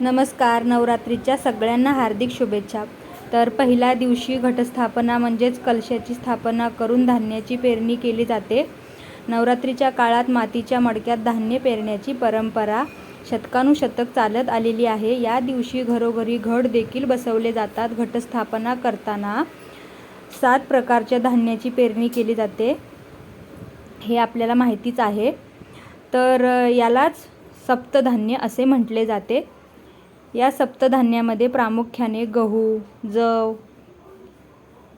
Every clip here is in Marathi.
नमस्कार नवरात्रीच्या सगळ्यांना हार्दिक शुभेच्छा. तर पहिल्या दिवशी घटस्थापना म्हणजेच कलशाची स्थापना करून धान्याची पेरणी केली जाते. नवरात्रीच्या काळात मातीच्या मडक्यात धान्य पेरण्याची परंपरा शतकानुशतक चालत आलेली आहे. या दिवशी घरोघरी घट देखील बसवले जातात. घटस्थापना करताना सात प्रकारच्या धान्याची पेरणी केली जाते. हे आपल्याला माहितीच आहे. तर यालाच सप्तधान्य असे म्हटले जाते. या सप्तधान्यामध्ये प्रामुख्याने गहू जव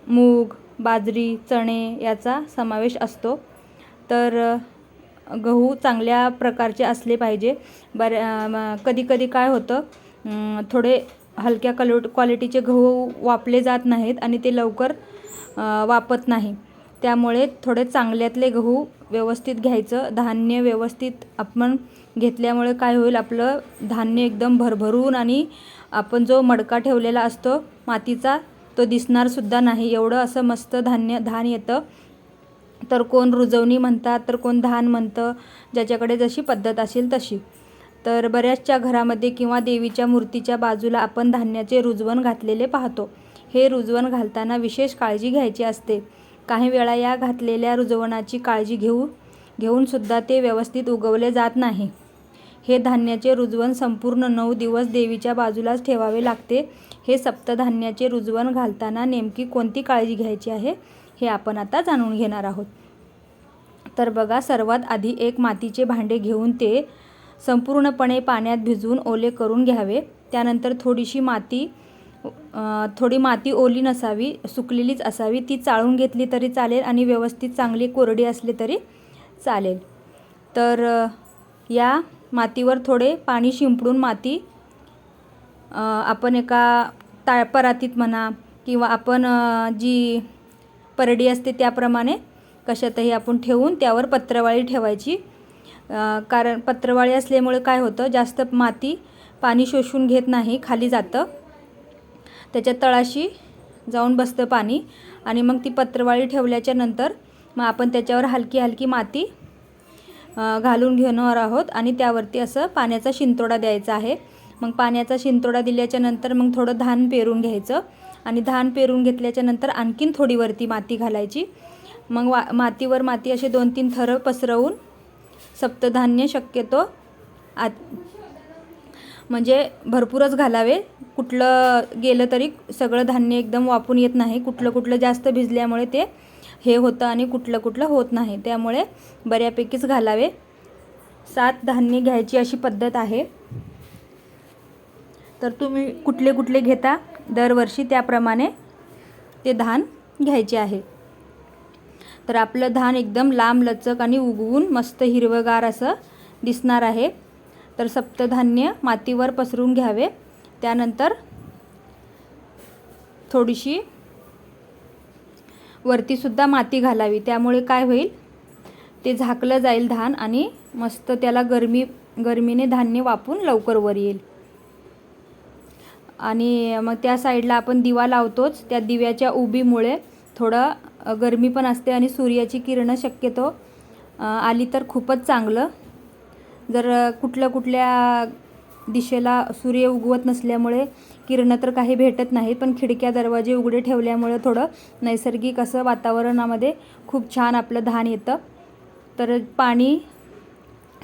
मूग बाजरी चणे याचा समावेश असतो. तर गहू चांगल्या प्रकारचे असले पाहिजे. बऱ्या कधी कधी काय होतं थोडे हलक्या कलो क्वालिटीचे गहू वापले जात नाहीत आणि ते लवकर वापत नाही. त्यामुळे थोडे चांगल्यातले गहू व्यवस्थित घ्यायचं धान्य व्यवस्थित आपण घेतल्यामुळे काय होईल आपलं धान्य एकदम भरभरून आणि आपण जो मडका ठेवलेला असतो मातीचा तो दिसणारसुद्धा नाही. एवढं असं मस्त धान्य धान येतं. तर कोण रुजवणी म्हणतात तर कोण धान म्हणतं ज्याच्याकडे जशी पद्धत असेल तशी. तर बऱ्याचशा घरामध्ये किंवा देवीच्या मूर्तीच्या बाजूला आपण धान्याचे रुजवण घातलेले पाहतो. हे रुजवण घालताना विशेष काळजी घ्यायची असते. काही वेळा या घातलेल्या रुजवणाची काळजी घेऊ घेऊनसुद्धा ते व्यवस्थित उगवले जात नाही. हे धान्याचे रुजवण संपूर्ण नऊ दिवस देवीच्या बाजूलाच ठेवावे लागते. हे सप्तधान्याचे रुजवण घालताना नेमकी कोणती काळजी घ्यायची आहे हे आपण आता जाणून घेणार आहोत. तर बघा सर्वात आधी एक मातीचे भांडे घेऊन ते संपूर्णपणे पाण्यात भिजवून ओले करून घ्यावे. त्यानंतर थोडीशी माती थोडी माती ओली नसावी सुकलेलीच असावी ती चाळून घेतली तरी चालेल आणि व्यवस्थित चांगली कोरडी असली तरी चालेल. तर या मातीवर थोडे पाणी शिंपडून माती आपण एका ता परातीत म्हणा किंवा आपण जी परडी असते त्याप्रमाणे कशातही आपण ठेवून त्यावर पत्रवाळी ठेवायची. कारण पत्रवाळी असल्यामुळे काय होतं जास्त माती पाणी शोषून घेत नाही खाली जातं. त्याच्या तळाशी जाऊन बसतं पाणी आणि मग ती पत्रवाळी ठेवल्याच्या नंतर मग आपण त्याच्यावर हलकी हलकी माती घालून घेणार आहोत आणि त्यावरती असं पाण्याचा शिंतोडा द्यायचा आहे. मग पाण्याचा शिंतोडा दिल्याच्या नंतर मग थोडं धान पेरून घ्यायचं आणि धान पेरून घेतल्याच्या नंतर आणखीन थोडी वरती माती घालायची. मग वा मातीवर माती असे दोन तीन थरं पसरवून सप्तधान्य शक्यतो आत म्हणजे भरपूरच घालावे. कुठलं गेलं तरी सगळं धान्य एकदम वापून येत नाही. कुठलं कुठलं जास्त भिजल्यामुळे ते हे होतं आणि कुठलं कुठलं होत नाही. त्यामुळे बऱ्यापैकीच घालावे. सात धान्य घ्यायची अशी पद्धत आहे. तर तुम्ही कुठले कुठले घेता दरवर्षी त्याप्रमाणे ते धान घ्यायचे आहे. तर आपलं धान एकदम लांब लचक आणि उगवून मस्त हिरवंगार असं दिसणार आहे. तर सप्तधान्य मातीवर पसरून घ्यावे. त्यानंतर थोडीशी वरतीसुद्धा माती घालावी. त्यामुळे काय होईल? ते झाकलं जाईल धान आणि मस्त त्याला गरमी गरमीने धान्य वापून लवकर वर येईल. आणि मग त्या साईडला आपण दिवा लावतोच. त्या दिव्याच्या उबीमुळे थोडं गरमी पण असते आणि सूर्याची किरणं शक्यतो आली तर खूपच चांगलं. जर कुठल्या कुठल्या दिशेला सूर्य उगवत नसल्यामुळे किरणं तर काही भेटत नाहीत पण खिडक्या दरवाजे उघडे ठेवल्यामुळे थोडं नैसर्गिक असं वातावरणामध्ये खूप छान आपलं धान येतं. तर पाणी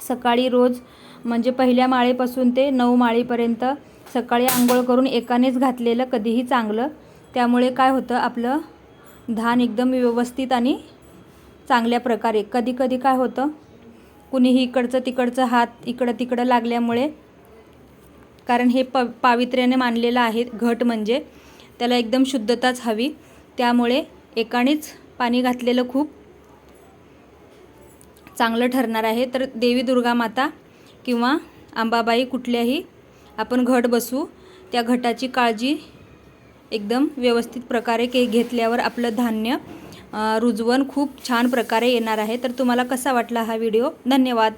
सकाळी रोज म्हणजे पहिल्या माळेपासून ते नऊ माळेपर्यंत सकाळी आंघोळ करून एकानेच घातलेलं कधीही चांगलं. त्यामुळे काय होतं आपलं धान एकदम व्यवस्थित आणि चांगल्या प्रकारे. कधी कधी काय होतं कुणीही इकडचं तिकडचं हात इकडं तिकडं लागल्यामुळे कारण हे प पावित्र्याने मानलेलं आहे घट म्हणजे. त्याला एकदम शुद्धताच हवी. त्यामुळे एकानेच पाणी घातलेलं खूप चांगलं ठरणार आहे. तर देवी दुर्गा माता किंवा आंबाबाई कुठल्याही आपण घट बसू त्या घटाची काळजी एकदम व्यवस्थित प्रकारे के घेतल्यावर आपलं धान्य रुजवण खूप छान प्रकारे येणार आहे. तर तुम्हाला कसा वाटला हा व्हिडिओ? धन्यवाद.